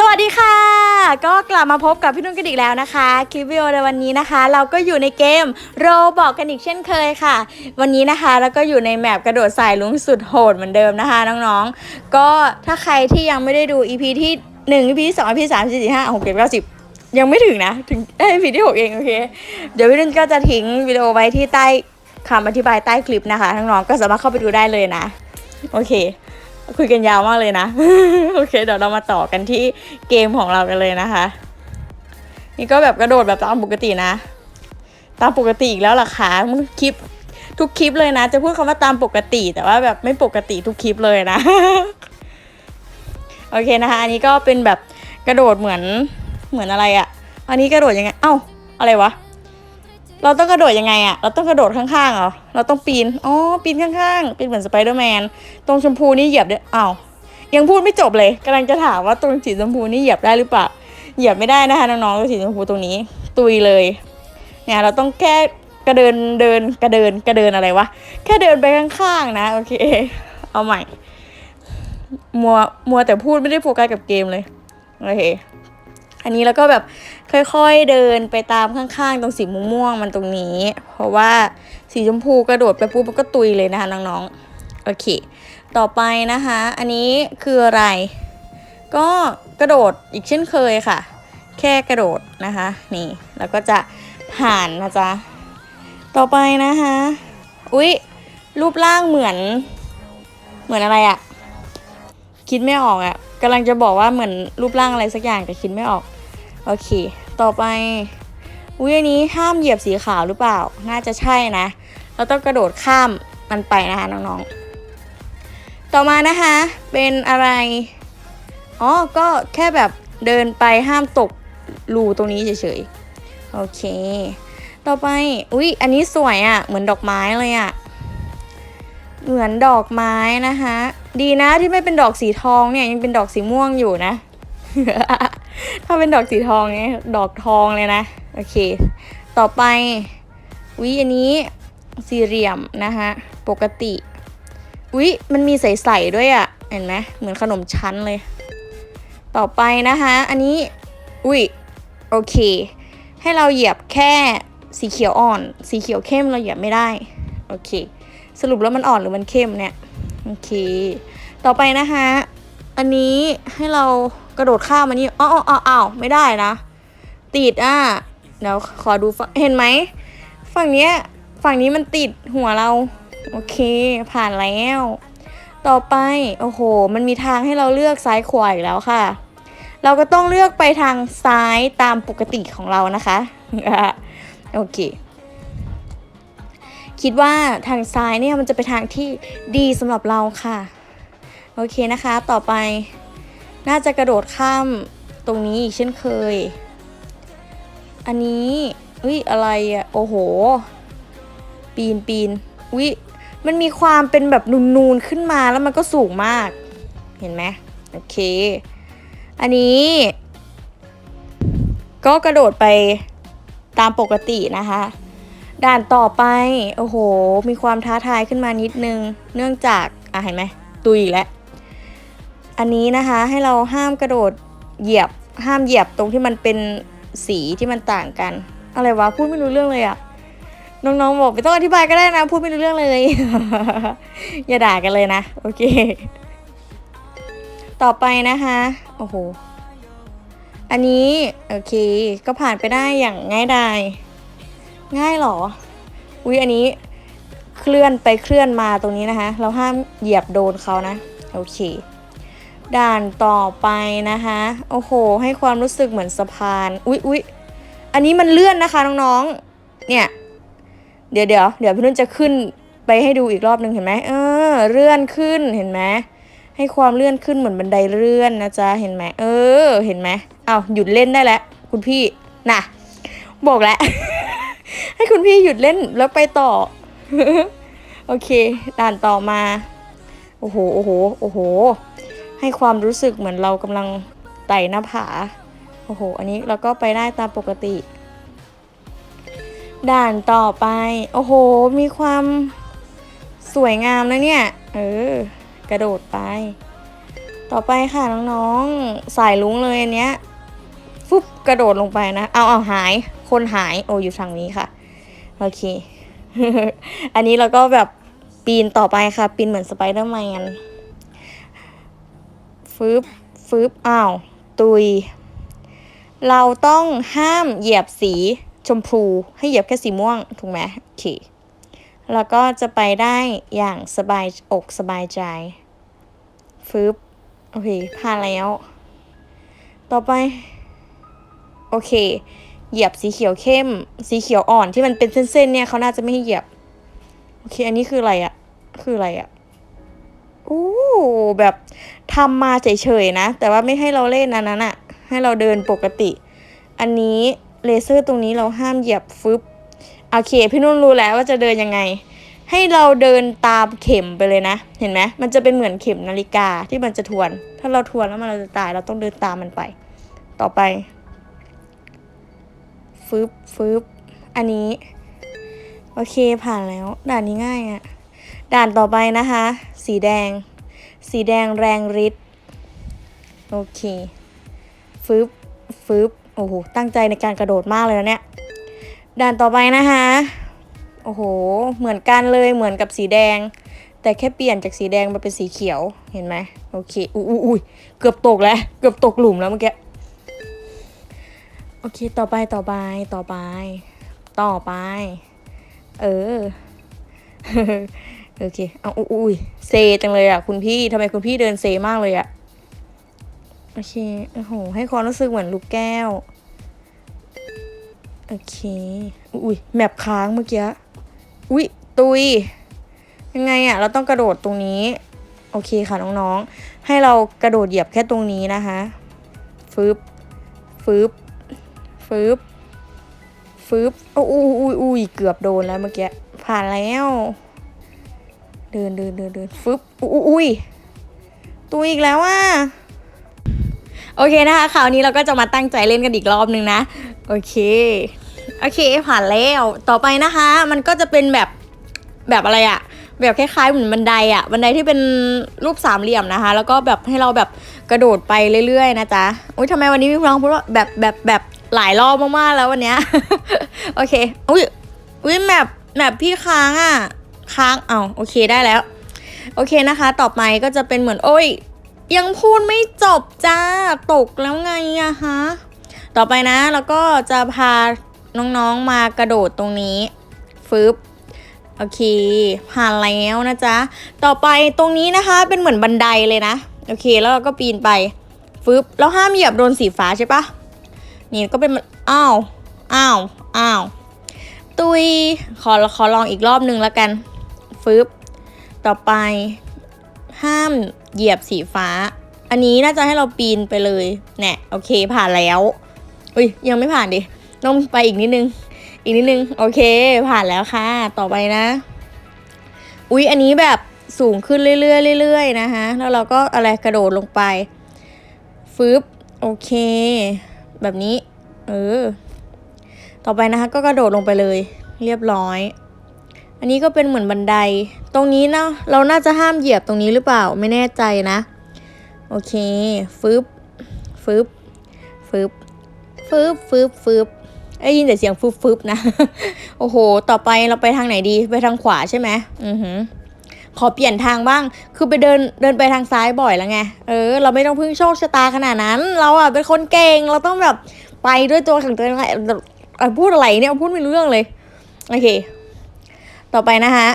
สวัสดีค่ะ ก็กลับมาพบกับพี่นุ่นกันอีกแล้วนะคะ คลิปวิดีโอในวันนี้นะคะ เราก็อยู่ในเกมโรบอกกันอีกเช่นเคยค่ะ วันนี้นะคะเราก็อยู่ในแมปกระโดดสายลุงสุดโหดเหมือนเดิมนะคะน้องๆ ก็ถ้าใครที่ยังไม่ได้ดู EP ที่1 EP ที่2 EP ที่3 4 5 6 7 9 10 ยังไม่ถึงนะ ถึงเอ้ย EP ที่ 6 เองโอเค เดี๋ยวพี่นุ่นก็จะทิ้งวิดีโอไว้ที่ใต้คำอธิบายใต้คลิปนะคะน้องๆก็สามารถเข้าไปดูได้เลยนะ โอเค คุยกันยาวมากเลยนะ โอเค เดี๋ยวเรามาต่อกันที่เกมของเรากันเลยนะคะ นี่ก็แบบกระโดดแบบตามปกตินะ ตามปกติอีกแล้วล่ะคะมึงคลิปทุกคลิปเลยนะ จะพูดคำว่าตามปกติ แต่ว่าแบบไม่ปกติทุกคลิปเลยนะ โอเคนะคะ อันนี้ก็เป็นแบบกระโดดเหมือนเหมือนอะไรอะ่ะ อันนี้กระโดดยังไง เอ้า อะไรวะ เราต้องกระโดดยังไงอะเราต้องกระโดดข้างๆเหรอ เราต้องปีน อ๋อ ปีนข้างๆปีนเหมือนสไปเดอร์แมน ตรงชมพูนี่เหยียบได้อ้าว ยังพูดไม่จบเลยกำลังจะถามว่าตรงสีชมพูนี่เหยียบได้หรือเปล่า เหยียบไม่ได้นะคะน้องๆตรงสีชมพูตรงนี้ ตุยเลย เนี่ยเราต้องแค่กระเดินเดินกระเดินกระเดินอะไรวะ แค่เดินไปข้างๆนะ โอเค เอาใหม่ มัว มัวแต่พูดไม่ได้โฟกัสกับเกมเลย โอเค นนี้แล้วก็แบบค่อยๆเดินไปตามข้างๆ ตรงสีม่วงๆมันตรงนี้ เพราะว่าสีชมพูกระโดดไปปุ๊บมันก็ตุยเลยนะคะน้องๆโอเค ต่อไปนะคะ อันนี้คืออะไร ก็กระโดดอีกเช่นเคยค่ะ แค่กระโดดนะคะ นี่แล้วก็จะผ่านนะจ๊ะต่อไปนะคะอุ๊ยรูปร่างเหมือน เหมือนอะไรอะคิดไม่ออกอะกำลังจะบอกว่าเหมือนรูปร่างอะไรสักอย่างแต่คิดไม่ออก โอเค ต่อไปอุ้ยอันนี้ห้ามเหยียบสีขาวหรือเปล่า น่าจะใช่นะ เราต้องกระโดดข้ามมันไปนะคะน้องๆ ต่อมานะคะ เป็นอะไร อ๋อ ก็แค่แบบเดินไปห้ามตกรูตรงนี้เฉยๆ โอเค ต่อไป อุ๊ยอันนี้สวยอะ่ะ เหมือนดอกไม้เลยอะ่ะ เหมือนดอกไม้นะคะ ดีนะที่ไม่เป็นดอกสีทองเนี่ยยังเป็นดอกสีม่วงอยู่นะ ถ้าเป็นดอกสีทองเนี่ยดอกทองเลยนะ โอเค ต่อไปวิอันนี้สี่เหลี่ยมนะคะปกติอุ๊ยมันมีใสๆด้วยอะ่ะ เห็นไหมเหมือนขนมชั้นเลย ต่อไปนะคะอันนี้อุ๊ยโอเค ให้เราเหยียบแค่สีเขียวอ่อน สีเขียวเข้มเราเหยียบไม่ได้ โอเค สรุปแล้วมันอ่อนหรือมันเข้มเนี่ย โอเค ต่อไปนะคะ อันนี้ให้เรา กระโดดข้ามอันนี้อ้าวอ้าวอ้าวไม่ได้นะ ติดอะเดี๋ยวขอดูฝั่งเห็นไหม ฝั่งเนี้ยฝั่งนี้มันติดหัวเรา โอเค ผ่านแล้ว ต่อไป โอ้โห มันมีทางให้เราเลือกซ้ายขวาอีกแล้วค่ะ เราก็ต้องเลือกไปทางซ้ายตามปกติของเรานะคะ โอเค คิดว่าทางซ้ายเนี่ยมันจะเป็นทางที่ดีสำหรับเราค่ะ โอเคนะคะ ต่อไป น่าจะกระโดดข้ามตรงนี้อีกเช่นเคย อันนี้อุ้ยอะไรอะโอ้โห ปีนปีนอุ้ยมันมีความเป็นแบบนูนๆขึ้นมาแล้วมันก็สูงมาก เห็นไหมโอเค อันนี้ ก็กระโดดไปตามปกตินะคะ ด่านต่อไป โอ้โห มีความท้าทายขึ้นมานิดนึง เนื่องจาก อะเห็นไหมตุยแล้ว อันนี้นะคะให้เราห้ามกระโดดเหยียบห้ามเหยียบตรงที่มันเป็นสีที่มันต่างกัน อะไรวะพูดไม่รู้เรื่องเลยอะน้องๆบอกไม่ต้องอธิบายก็ได้นะ พูดไม่รู้เรื่องเลย อย่าด่ากันเลยนะโอเค ต่อไปนะคะโอ้โหอันนี้โอเคก็ผ่านไปได้อย่างง่ายดายง่ายเหรออุ๊ยอันนี้เคลื่อนไปเคลื่อนมาตรงนี้นะคะ เราห้ามเหยียบโดนเขานะ โอเค ด่านต่อไปนะคะ โอ้โห ให้ความรู้สึกเหมือนสะพาน อุ๊ยอุ๊ยอันนี้มันเลื่อนนะคะน้องๆ เนี่ย เดี๋ยวเดี๋ยวเดี๋ยวพี่นุ่นจะขึ้นไปให้ดูอีกรอบหนึ่งเห็นไหมเออ เลื่อนขึ้นเห็นไหมให้ความเลื่อนขึ้นเหมือนบันไดเลื่อนนะจ๊ะ เห็นไหมเออ เห็นไหมเอาหยุดเล่นได้แล้วคุณพี่ น่ะ บอกแล้ว ให้คุณพี่หยุดเล่นแล้วไปต่อ โอเค ด่านต่อมา โอ้โห โอ้โห โอ้โห ให้ความรู้สึกเหมือนเรากำลังไต่หน้าผา โอ้โห อันนี้เราก็ไปได้ตามปกติ ด่านต่อไป โอ้โห มีความสวยงามนะเนี่ย เออ กระโดดไป ต่อไปค่ะน้องๆ สายลุงเลยอันเนี้ย ฟุบกระโดดลงไปนะ เอาเอาหาย คนหาย โอ้อยู่ทางนี้ค่ะ โอเค อันนี้เราก็แบบปีนต่อไปค่ะ ปีนเหมือนสไปเดอร์แมน ฟืบฟืบอ้าว ตุย เราต้องห้ามเหยียบสีชมพูให้เหยียบแค่สีม่วง ถูกไหมโอเคแล้วก็จะไปได้อย่างสบายอกสบายใจฟืบโอเคผ่านแล้ว ต่อไป โอเค เหยียบสีเขียวเข้ม สีเขียวอ่อนที่มันเป็นเส้นๆเนี่ยเขาน่าจะไม่ให้เหยียบ โอเค อันนี้คืออะไรอะคืออะไรอะ อู้แบบทำมาเฉยๆนะ แต่ว่าไม่ให้เราเล่นอันนั้นอะให้เราเดินปกติ อันนี้เลเซอร์ตรงนี้เราห้ามเหยียบฟึบโอเค พี่นุ่นรู้แล้วว่าจะเดินยังไง ให้เราเดินตามเข็มไปเลยนะ เห็นไหมมันจะเป็นเหมือนเข็มนาฬิกาที่มันจะทวน ถ้าเราทวนแล้วมันเราจะตายเราต้องเดินตามมันไป ต่อไปฟึบฟึบอันนี้ โอเคผ่านแล้วด่านนี้ง่ายอะ่ะ ด่านต่อไปนะคะ สีแดง สีแดงแรงฤทธิ์โอเคฟึบฟึบโอ้โห ตั้งใจในการกระโดดมากเลยนะเนี่ย ด่านต่อไปนะคะ โอ้โห เหมือนกันเลยเหมือนกับสีแดง แต่แค่เปลี่ยนจากสีแดงมาเป็นสีเขียว เห็นไหมโอเค อุ้ยอุ้ยอุ้ยเกือบตกแล้ว เกือบตกหลุมแล้วเมื่อกี้ โอเค ต่อไป ต่อไป ต่อไป ต่อไป เออ โอเคเอาอุ้ยเซจังเลยอะคุณพี่ทำไมคุณพี่เดินเซมากเลยอะโอเคโอ้โหให้ความรู้สึกเหมือนลูกแก้วโอเคอุ้ยแมปค้างเมื่อกี้อุ้ยตุยยังไงอะเราต้องกระโดดตรงนี้ โอเคค่ะน้องๆ ให้เรากระโดดเหยียบแค่ตรงนี้นะคะฟึบฟึบฟึบฟึบโอ้อุ้ยอุ้ยเกือบโดนแล้วเมื่อกี้ผ่านแล้ว เดินเดินเดินเดินฟึบอุ้ยตัวอีกแล้วอะโอเคนะคะคราวนี้เราก็จะมาตั้งใจเล่นกันอีกรอบนึงนะ โอเค โอเค ผ่านแล้วต่อไปนะคะ มันก็จะเป็นแบบแบบอะไรอะแบบคล้ายๆเหมือนบันไดอะบันไดที่เป็นรูปสามเหลี่ยมนะคะ แล้วก็แบบให้เราแบบกระโดดไปเรื่อยๆนะจ๊ะอุ้ยทำไมวันนี้พี่พลองพูดว่าแบบแบบแบบหลายรอบมากๆแล้ววันเนี้ยโอเคอุ้ยอุ้ยแมปแมปพี่ค้างอะ ค้างเอาโอเคได้แล้ว โอเคนะคะ ต่อไปก็จะเป็นเหมือนโอ้ย ยังพูดไม่จบจ้าตกแล้วไงอะฮะต่อไปนะแล้วก็จะพาน้องๆมากระโดดตรงนี้ฟึบโอเค ผ่านแล้วนะจ๊ะ ต่อไปตรงนี้นะคะ เป็นเหมือนบันไดเลยนะ โอเค แล้วเราก็ปีนไปฟึบแล้วห้ามเหยียบโดนสีฟ้าใช่ปะนี่ก็เป็นอ้าวอ้าวอ้าวตุยขอขอลองอีกรอบนึงแล้วกัน ฟึบต่อไป ห้ามเหยียบสีฟ้า อันนี้น่าจะให้เราปีนไปเลยเนี่ยโอเคผ่านแล้วอุ้ยยังไม่ผ่านดิต้องไปอีกนิดนึง อีกนิดนึง โอเค ผ่านแล้วค่ะ ต่อไปนะ อุ้ยอันนี้แบบสูงขึ้นเรื่อยๆเรื่อยๆนะคะแล้วเราก็อะไรกระโดดลงไปฟึบโอเค แบบนี้ เออ ต่อไปนะคะ ก็กระโดดลงไปเลย เรียบร้อย อันนี้ก็เป็นเหมือนบันได ตรงนี้นะเราน่าจะห้ามเหยียบตรงนี้หรือเปล่าไม่แน่ใจนะ โอเค ฟึบฟึบฟึบฟึบฟึบฟึบได้ยินแต่เสียงฟึบฟึบนะ โอ้โห ต่อไปเราไปทางไหนดี ไปทางขวาใช่ไหมอือหือ ขอเปลี่ยนทางบ้าง คือไปเดินเดินไปทางซ้ายบ่อยแล้วไง เออ เราไม่ต้องพึ่งโชคชะตาขนาดนั้น เราอะเป็นคนเก่ง เราต้องแบบไปด้วยตัวของตัวเองเอ่อพูดอะไรเนี่ย พูดไม่รู้เรื่องเลย โอเค ต่อไปนะคะ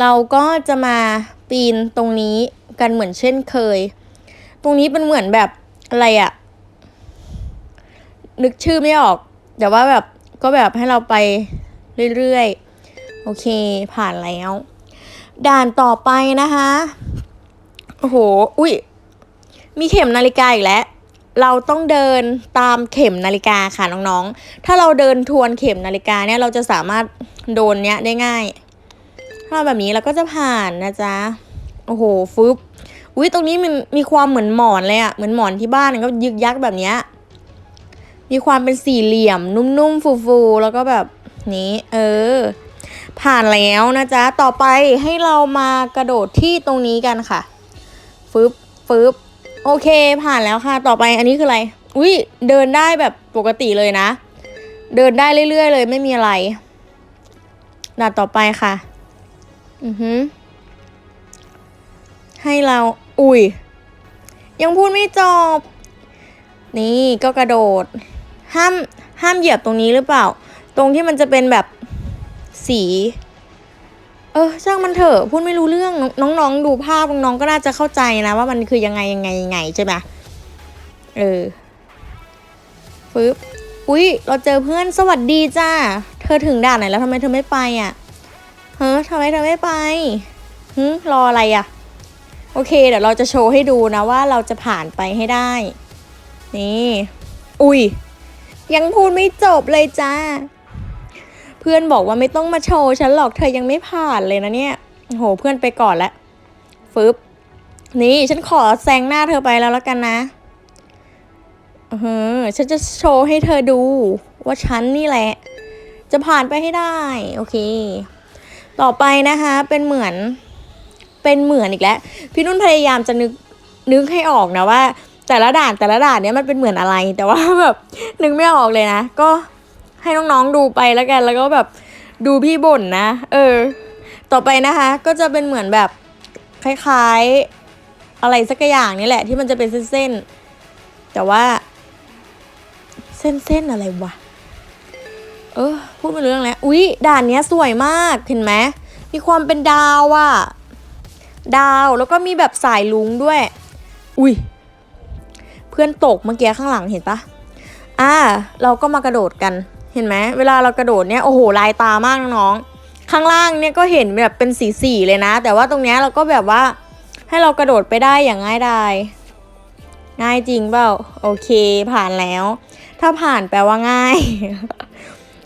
เราก็จะมาปีนตรงนี้กันเหมือนเช่นเคย ตรงนี้เป็นเหมือนแบบอะไรอะนึกชื่อไม่ออก แต่ว่าแบบก็แบบให้เราไปเรื่อยๆ โอเคผ่านแล้ว ด่านต่อไปนะคะ โอ้โห อุ้ย มีเข็มนาฬิกาอีกแล้ว เราต้องเดินตามเข็มนาฬิกาค่ะน้องๆ ถ้าเราเดินทวนเข็มนาฬิกาเนี่ยเราจะสามารถโดนเนี้ยได้ง่าย ถ้าแบบนี้เราก็จะผ่านนะจ๊ะ โอ้โหฟึบอุ้ยตรงนี้มันมีความเหมือนหมอนเลยอะเหมือนหมอนที่บ้านก็ยึกยักแบบเนี้ยมีความเป็นสี่เหลี่ยม นุ่มๆฟูๆแล้วก็แบบนี้ เออ ผ่านแล้วนะจ๊ะ ต่อไปให้เรามากระโดดที่ตรงนี้กันค่ะฟึบฟึบโอเค ผ่านแล้วค่ะ ต่อไปอันนี้คืออะไร อุ้ยเดินได้แบบปกติเลยนะ เดินได้เรื่อยๆเลยไม่มีอะไรด่านต่อไปค่ะ อือือให้เรา อุ้ย ยังพูดไม่จบ นี่ก็กระโดด ห้าม ห้ามเหยียบตรงนี้หรือเปล่า ตรงที่มันจะเป็นแบบสี เออช่างมันเถอะ พูดไม่รู้เรื่อง น้องน้องๆดูภาพน้องๆ ก็น่าจะเข้าใจนะ ว่ามันคือยังไงยังไงยังไงใช่ไหมเออปึ๊บ อุ๊ยเราเจอเพื่อน สวัสดีจ้า เธอถึงด่านไหนแล้วทำไมเธอไม่ไปอะ เฮ้ยทำไมเธอไม่ไปฮึรออะไรอะ โอเค เดี๋ยวเราจะโชว์ให้ดูนะว่าเราจะผ่านไปให้ได้ นี่ อุ้ย ยังพูดไม่จบเลยจ้า เพื่อนบอกว่าไม่ต้องมาโชว์ฉันหรอกเธอยังไม่ผ่านเลยนะเนี่ยโหเพื่อนไปก่อนแล้วฟึบนี่ฉันขอแซงหน้าเธอไปแล้วแล้วกันนะอือหือฉันจะโชว์ให้เธอดู ว่าฉันนี่แหละ จะผ่านไปให้ได้ โอเค ต่อไปนะคะเป็นเหมือนเป็นเหมือนอีกแล้วพี่นุ่นพยายามจะนึกนึกให้ออกนะว่า แต่ละด่านแต่ละด่านเนี้ยมันเป็นเหมือนอะไร แต่ว่าแบบนึกไม่ออกเลยนะ ก็ให้น้องๆดูไปแล้วกัน แล้วก็แบบดูพี่บ่นนะ เออ ต่อไปนะคะ ก็จะเป็นเหมือนแบบคล้ายๆอะไรสักอย่างนี่แหละ ที่มันจะเป็นเส้นๆแต่ว่า เส้นๆอะไรวะ พูดไม่รู้เรื่องแล้วอุ๊ยด่านเนี้ยสวยมากเห็นไหมมีความเป็นดาวอะดาวแล้วก็มีแบบสายลุงด้วย อุ้ยเพื่อนตกเมื่อกี้ข้างหลังเห็นปะอ่า เราก็มากระโดดกันเห็นไหมเวลาเรากระโดดเนี่ยโอ้โหลายตามากน้องๆข้างล่างเนี่ยก็เห็นแบบเป็นสีสีเลยนะ แต่ว่าตรงเนี้ยเราก็แบบว่าให้เรากระโดดไปได้อย่างง่ายดายง่ายจริงเปล่าโอเคผ่านแล้ว ถ้าผ่านแปลว่าง่าย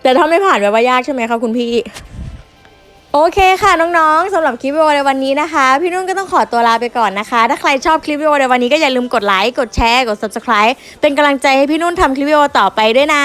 แต่ถ้าไม่ผ่านแปลว่ายากใช่ไหมคะคุณพี่ โอเคค่ะน้องๆสำหรับคลิปวิดีโอในวันนี้นะคะ พี่นุ่นก็ต้องขอตัวลาไปก่อนนะคะ ถ้าใครชอบคลิปวิดีโอในวันนี้ก็อย่าลืมกดไลค์กดแชร์กด subscribe เป็นกำลังใจให้พี่นุ่นทำคลิปวิดีโอต่อไปด้วยนะ